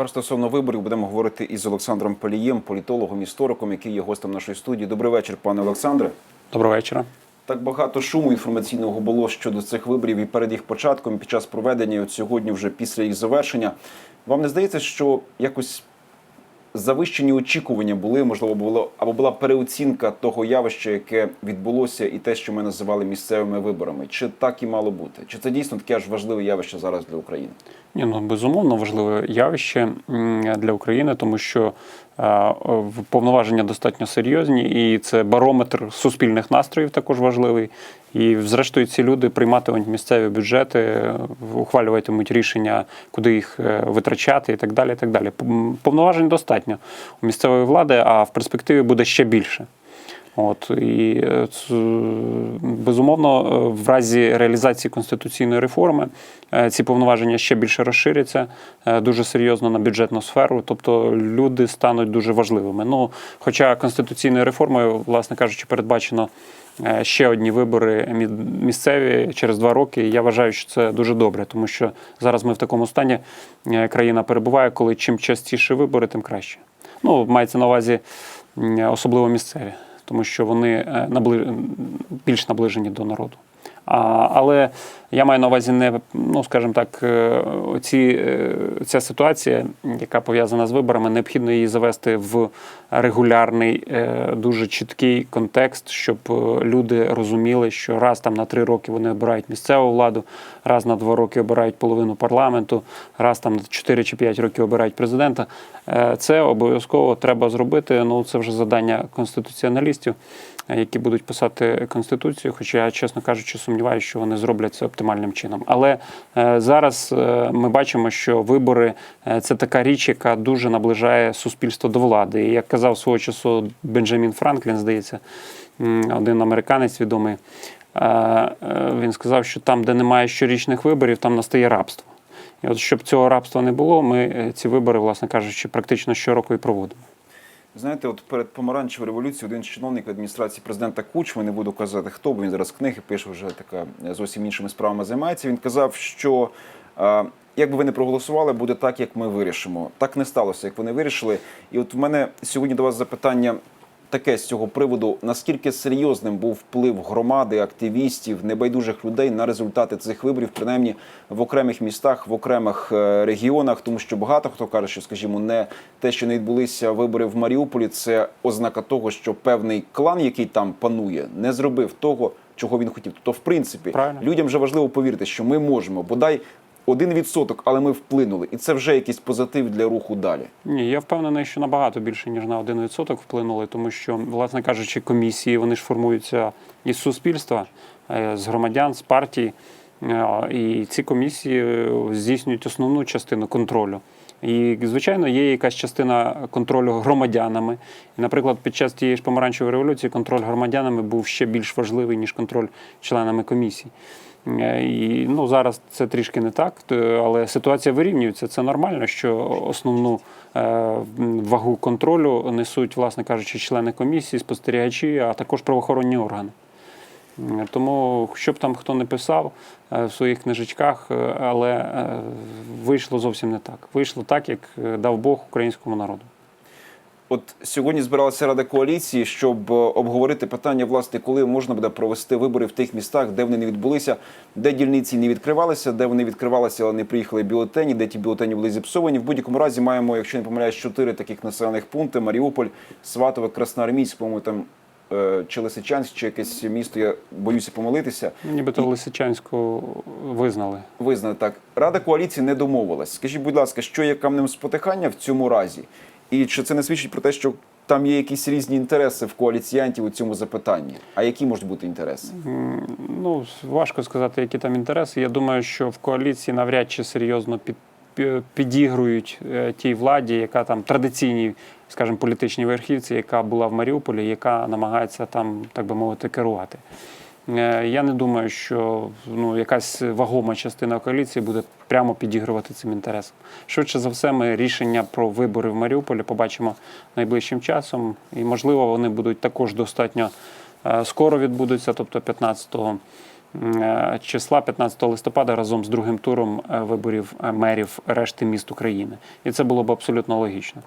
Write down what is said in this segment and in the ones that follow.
Тепер стосовно виборів будемо говорити із Олександром Палієм, політологом, істориком, який є гостем нашої студії. Добрий вечір, пане Олександре. Доброго вечора. Так багато шуму інформаційного було щодо цих виборів і перед їх початком, і під час проведення, і от сьогодні, вже після їх завершення. Вам не здається, що якось завищені очікування були, можливо, було або була переоцінка того явища, яке відбулося, і те, що ми називали місцевими виборами? Чи так і мало бути? Чи це дійсно таке ж важливе явище зараз для України? Ні, ну безумовно важливе явище для України, тому що повноваження достатньо серйозні, і це барометр суспільних настроїв також важливий. І, зрештою, ці люди прийматимуть місцеві бюджети, е, ухвалюватимуть рішення, куди їх е, витрачати, і так далі. І так далі. Повноважень достатньо у місцевої влади, а в перспективі буде ще більше. От і е, безумовно, е, в разі реалізації конституційної реформи е, ці повноваження ще більше розширяться е, дуже серйозно на бюджетну сферу. Тобто люди стануть дуже важливими. Ну, хоча конституційною реформою, власне кажучи, передбачено. е, Ще одні вибори місцеві через два роки. Я вважаю, що це дуже добре, тому що зараз ми в такому стані е, країна перебуває, коли чим частіше вибори, тим краще. Ну, мається на увазі особливо місцеві тому що вони е, більш наближені до народу. Але я маю на увазі не, ну скажімо так, е, ці, е, ця ситуація, яка пов'язана з виборами, необхідно її завести в регулярний, е, дуже чіткий контекст, щоб е, люди розуміли, що раз там на три роки вони обирають місцеву владу, раз на два роки обирають половину парламенту, раз там на 4 чи 5 років обирають президента. Е, Це обов'язково треба зробити. Ну це вже завдання конституціоналістів, е, які будуть писати конституцію. Хоча я, чесно кажучи, сумніваюся, що вони зроблять це оптимальним чином. Але е, зараз е, ми бачимо, що вибори е, це така річ, яка дуже наближає суспільство до влади. І як казав свого часу Бенджамін Франклін, здається, один американець відомий. Він сказав, що там, де немає щорічних виборів, там настає рабство. І от щоб цього рабства не було, ми ці вибори, власне кажучи, практично щороку і проводимо. Знаєте, от перед помаранчевою революцією один чиновник адміністрації президента Кучми, не буду казати хто, бо він зараз книги пише вже така е, зовсім іншими справами займається. Він казав, що е, як би ви не проголосували, буде так, як ми вирішимо. Так не сталося, як вони вирішили. І от в мене сьогодні до вас запитання таке з цього приводу: наскільки серйозним був вплив громади, активістів, небайдужих людей на результати цих виборів, принаймні в окремих містах, в окремих е, регіонах, тому що багато хто каже, що, скажімо, не те, що не відбулися вибори в Маріуполі, це ознака того, що певний клан, який там панує, не зробив того, чого він хотів. Тобто, в принципі, Правильно. людям вже важливо повірити, що ми можемо, бодай один відсоток, але ми вплинули, і це вже якийсь позитив для руху далі. Ні, я впевнений, що набагато більше ніж на 1% вплинули, тому що, власне кажучи, комісії вони ж формуються із суспільства, е, з громадян, з партій. Е, І ці комісії е, здійснюють основну частину контролю. І, звичайно, є якась частина контролю громадянами. І, наприклад, під час тієї ж помаранчевої революції контроль громадянами був ще більш важливий, ніж контроль членами комісій. Е, І ну, зараз це трішки не так, але ситуація вирівнюється. Це нормально, що основну е, вагу контролю несуть, власне кажучи, члени комісії, спостерігачі, а також правоохоронні органи. Тому, що б там хто не писав е, в своїх книжечках, е, але е, вийшло зовсім не так. Вийшло так, як е, дав Бог українському народу. От сьогодні збиралася рада коаліції, щоб е, обговорити питання, власне, коли можна буде провести вибори в тих містах, де вони не відбулися, де дільниці не відкривалися, де вони відкривалися, але не приїхали бюлетені, де ті бюлетені були зіпсовані. В будь-якому разі маємо, якщо не помиляюсь, чотири таких населених пункти: Маріуполь, Сватове, Красноармійськ, по-моєму, там е, чи Лисичанськ, чи якесь місто. Я боюся помилитися. Нібито Лисичанську визнали. Визнано так. Рада коаліції не домовилась. Скажіть, будь ласка, що є камнем спотикання в цьому разі? І чи це не свідчить про те, що там є якісь різні інтереси в коаліціянтів у цьому запитанні? А які можуть бути інтереси? Ну, важко сказати, які там інтереси. Я думаю, що в коаліції навряд чи серйозно під, підігрують е, тій владі, яка там традиційній, скажімо, політичній верхівці, яка була в Маріуполі, яка намагається там, так би мовити, керувати. Е, Я не думаю, що ну, якась вагома частина коаліції буде прямо підігрувати цим інтересам. Швидше за все, ми рішення про вибори в Маріуполі побачимо найближчим часом, і можливо вони будуть також достатньо е, скоро відбудуться, тобто 15 е, числа 15 листопада разом з другим туром виборів мерів решти міст України. І це було б абсолютно логічно.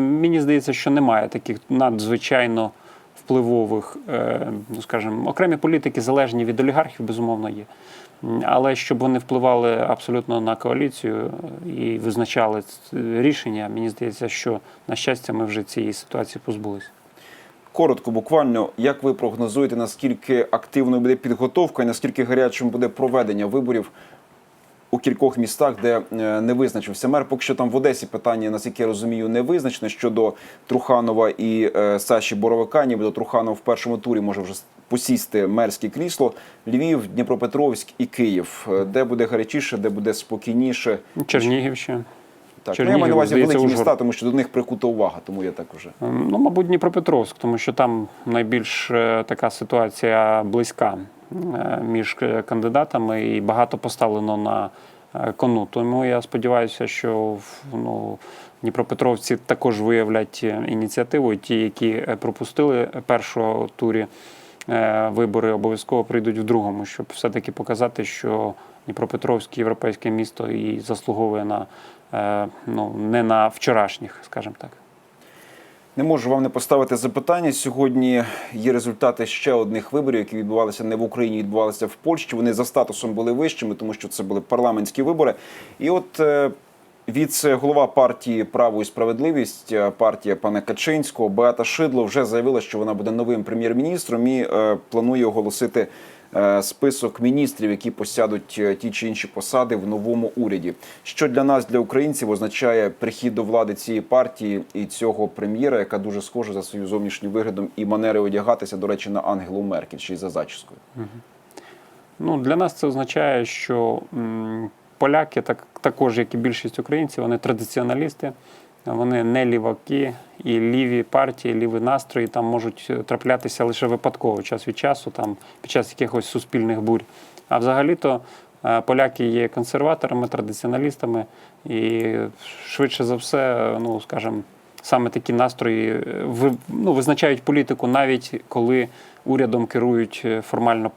Мені здається, що немає таких надзвичайно впливових, е, ну скажімо, окремі політики залежні від олігархів, безумовно, є. Але щоб вони впливали абсолютно на коаліцію е, і визначали рішення, мені здається, що на щастя ми вже цієї ситуації позбулися. Коротко, буквально, як ви прогнозуєте, наскільки активною буде підготовка і наскільки гарячим буде проведення виборів у кількох містах, де е, не визначився мер? Поки що там в Одесі питання, наскільки я розумію, не визначено щодо Труханова і е, Саші Боровика. Нібито Труханов в першому турі може вже посісти мерське крісло. Львів, Дніпропетровськ і Київ. Е, Де буде гарячіше, де буде спокійніше? Чернігів ще. Так, ну, я маю на увазі великі Ужгород. міста, тому що до них прикута увага, тому я так уже. Ем, Ну, мабуть, Дніпропетровськ, тому що там найбільш така ситуація близька між е, кандидатами і багато поставлено на е, кону. Тому я сподіваюся, що ну, Дніпропетровці також виявлять е, ініціативу. Ті, які пропустили першого турі вибори, обов'язково прийдуть в другому, щоб все-таки показати, що Дніпропетровське європейське місто і заслуговує на ну, не на вчорашніх, скажімо так. Не можу вам не поставити запитання. Сьогодні є результати ще одних виборів, які відбувалися не в Україні, відбувалися в Польщі. Вони за статусом були вищими, тому що це були парламентські вибори. І от е, віце-голова партії Право і справедливість, е, партія пана Качинського, Беата Шидло вже заявила, що вона буде новим прем'єр-міністром і е, планує оголосити список міністрів, які посядуть е, ті чи інші посади в новому уряді. Що для нас, для українців, означає прихід до влади цієї партії і цього прем'єра, яка дуже схожа за своїм зовнішнім виглядом і манери одягатися, до речі, на Ангелу Меркель чи за зачіскою. Ну, для нас це означає, що поляки, так, також як і більшість українців, вони традиціоналісти, вони не ліваки, і ліві партії, ліві настрої там можуть е, траплятися лише випадково час від часу, там, під час якихось суспільних бурь. А взагалі-то е, поляки є консерваторами, традиціоналістами, і швидше за все, ну скажімо, саме такі настрої е, ну, визначають політику, навіть коли урядом керують формально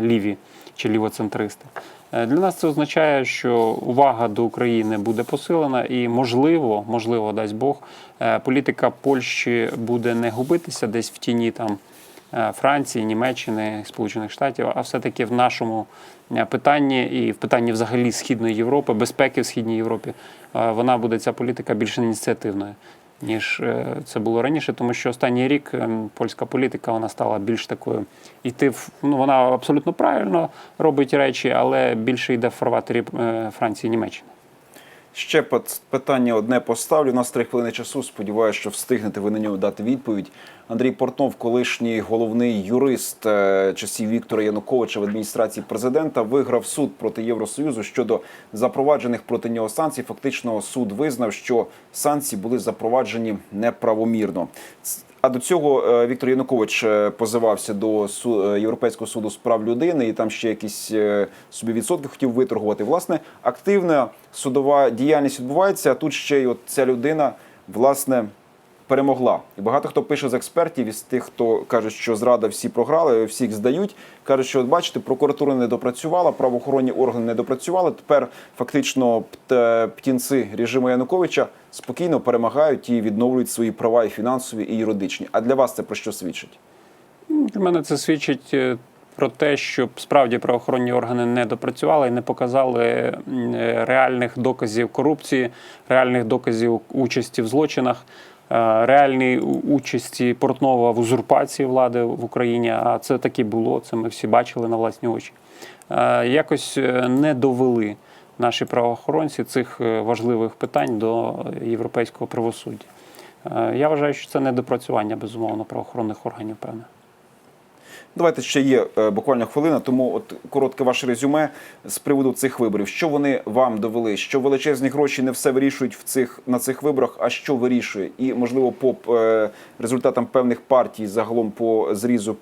ліві чи лівоцентристи. Е, Для нас це означає, що увага до України буде посилена, і можливо, можливо, дасть Бог, е, політика Польщі буде не губитися десь в тіні там е, Франції, Німеччини, Сполучених Штатів, а все-таки в нашому питанні і в питанні взагалі Східної Європи, безпеки в Східній Європі, вона буде ця політика більш ініціативною. Ніж е, це було раніше, тому що останній рік ем, польська політика вона стала більш такою іти в ну вона абсолютно правильно робить речі, але більше йде в фарватері е, Франції і Німеччини. Ще питання одне поставлю. У нас три хвилини часу. Сподіваюся, що встигнете ви на нього дати відповідь. Андрій Портнов, колишній головний юрист е, часів Віктора Януковича в адміністрації президента, виграв суд проти Євросоюзу щодо запроваджених проти нього санкцій. Фактично, суд визнав, що санкції були запроваджені неправомірно. А до цього е, Віктор Янукович е, позивався до е, Європейського суду з прав людини, і там ще якісь собі відсотки хотів виторгувати. Власне, активна судова діяльність відбувається. А тут ще й от ця людина власне перемогла. І багато хто пише з експертів із тих, хто кажуть, що зрада всі програли, всіх здають. кажуть, що от бачите, прокуратура не допрацювала, правоохоронні органи не допрацювали. Тепер фактично пт- птінці режиму Януковича спокійно перемагають і відновлюють свої права і фінансові, і юридичні. А для вас це про що свідчить? Ну, Для мене це свідчить е, про те, що справді правоохоронні органи не допрацювали і не показали е, реальних доказів корупції, реальних доказів участі в злочинах, е, реальної участі Портнова в узурпації влади в Україні. А це таки було. Це ми всі бачили на власні очі. Е, Якось е, не довели наші правоохоронці цих важливих питань до європейського правосуддя. Я вважаю, що це недопрацювання безумовно правоохоронних органів, певне. Давайте ще є е, буквально хвилина, тому от коротке ваше резюме з приводу цих виборів. Що вони вам довели? Що величезні гроші не все вирішують в цих на цих виборах, а що вирішує? І можливо, по е, результатам певних партій, загалом по зрізу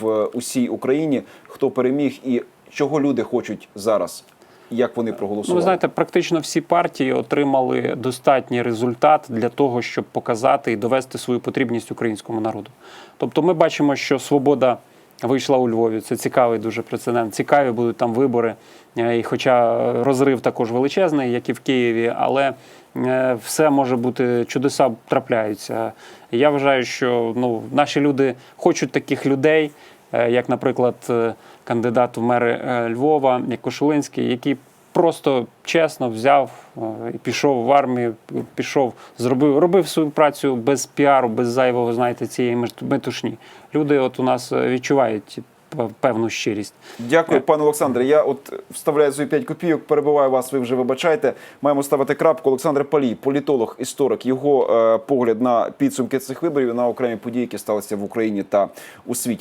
в усій Україні, хто переміг і чого люди хочуть зараз? Як вони Ну, проголосували? ви знаєте, практично всі партії отримали достатній результат для того, щоб показати і довести свою потрібність українському народу. Тобто, ми бачимо, що свобода вийшла у Львові. Це цікавий дуже прецедент. Цікаві будуть там вибори. Е, І хоча розрив також величезний, як і в Києві, але е, все може бути, чудеса трапляються. Я вважаю, що ну, наші люди хочуть таких людей, е, як, наприклад, кандидат в мери Львова, як Кошулинський, який просто чесно взяв е, і пішов в армію, пішов, зробив, робив свою працю без піару, без зайвого, знаєте, цієї мет- метушні. Люди от у нас е, відчувають певну щирість. Дякую, пане Олександре. Я от вставляю свої 5 копійок, перебиваю вас, ви вже вибачайте. Маємо ставити крапку. Олександр Палій, політолог, історик, його е, погляд на підсумки цих виборів, на окремі події, які сталися в Україні та у світі.